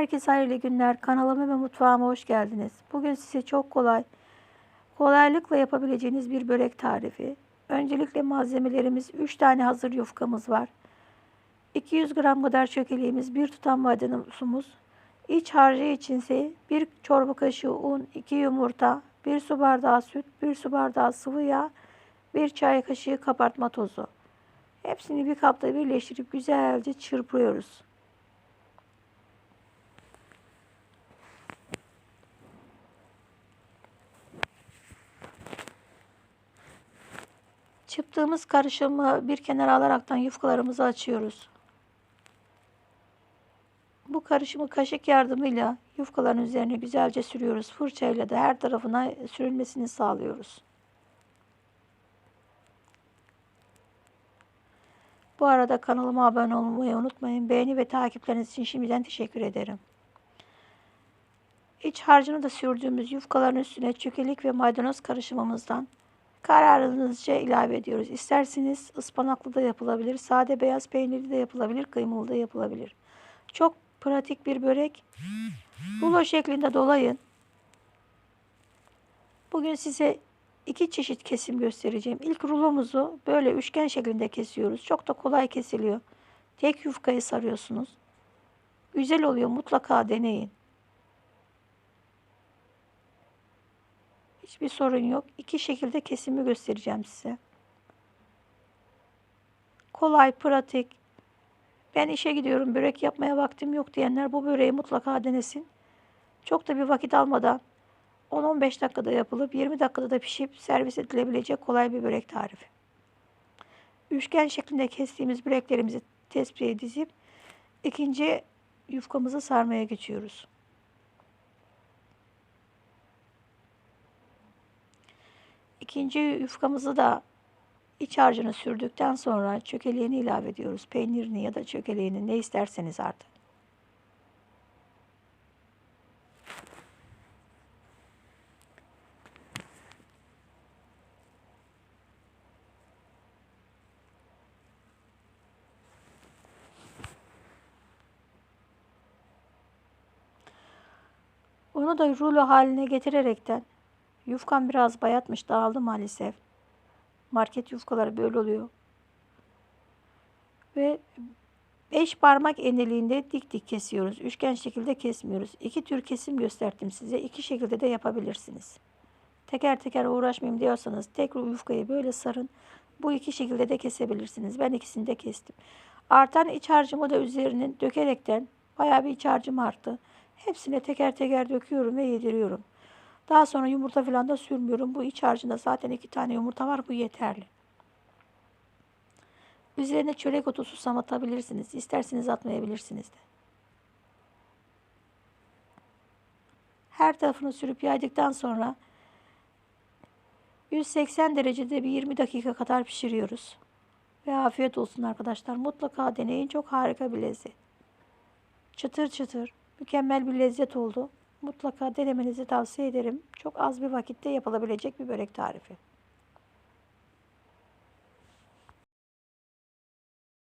Herkese hayırlı günler. Kanalıma ve mutfağıma hoş geldiniz. Bugün size çok kolay, kolaylıkla yapabileceğiniz bir börek tarifi. Öncelikle malzemelerimiz 3 tane hazır yufkamız var. 200 gram kadar çökeleğimiz, 1 tutam maydanozumuz. İç harcı içinse 1 çorba kaşığı un, 2 yumurta, 1 su bardağı süt, 1 su bardağı sıvı yağ, 1 çay kaşığı kabartma tozu. Hepsini bir kapta birleştirip güzelce çırpıyoruz. Çıptığımız karışımı bir kenara alaraktan yufkalarımızı açıyoruz. Bu karışımı kaşık yardımıyla yufkaların üzerine güzelce sürüyoruz. Fırçayla da her tarafına sürülmesini sağlıyoruz. Bu arada kanalıma abone olmayı unutmayın. Beğeni ve takipleriniz için şimdiden teşekkür ederim. İç harcını da sürdüğümüz yufkaların üstüne çökelik ve maydanoz karışımımızdan kararınızca ilave ediyoruz. İsterseniz ıspanaklı da yapılabilir, sade beyaz peynirli de yapılabilir, kıymalı da yapılabilir. Çok pratik bir börek. Rulo şeklinde dolayın. Bugün size iki çeşit kesim göstereceğim. İlk rulomuzu böyle üçgen şeklinde kesiyoruz. Çok da kolay kesiliyor. Tek yufkayı sarıyorsunuz. Güzel oluyor. Mutlaka deneyin. Hiçbir sorun yok. İki şekilde kesimi göstereceğim size. Kolay, pratik. Ben işe gidiyorum, börek yapmaya vaktim yok diyenler bu böreği mutlaka denesin. Çok da bir vakit almadan 10-15 dakikada yapılıp 20 dakikada da pişip servis edilebilecek kolay bir börek tarifi. Üçgen şeklinde kestiğimiz böreklerimizi tespihe dizip ikinci yufkamızı sarmaya geçiyoruz. İkinci yufkamızı da iç harcını sürdükten sonra çökeleğini ilave ediyoruz. Peynirini ya da çökeleğini ne isterseniz artık. Onu da rulo haline getirerekten yufkam biraz bayatmış dağıldı maalesef. Market yufkaları böyle oluyor. Ve 5 parmak eneliğinde dik dik kesiyoruz. Üçgen şekilde kesmiyoruz. İki tür kesim gösterdim size. İki şekilde de yapabilirsiniz. Teker teker uğraşmayayım diyorsanız tek yufkayı böyle sarın. Bu iki şekilde de kesebilirsiniz. Ben ikisini de kestim. Artan iç harcımı da üzerine dökerekten bayağı bir iç harcım arttı. Hepsine teker teker döküyorum ve yediriyorum. Daha sonra yumurta falan da sürmüyorum. Bu iç harcında zaten iki tane yumurta var. Bu yeterli. Üzerine çörek otu susam atabilirsiniz. İsterseniz atmayabilirsiniz de. Her tarafını sürüp yaydıktan sonra 180 derecede bir 20 dakika kadar pişiriyoruz. Ve afiyet olsun arkadaşlar. Mutlaka deneyin. Çok harika bir lezzet. Çıtır çıtır. Mükemmel bir lezzet oldu. Mutlaka denemenizi tavsiye ederim. Çok az bir vakitte yapılabilecek bir börek tarifi.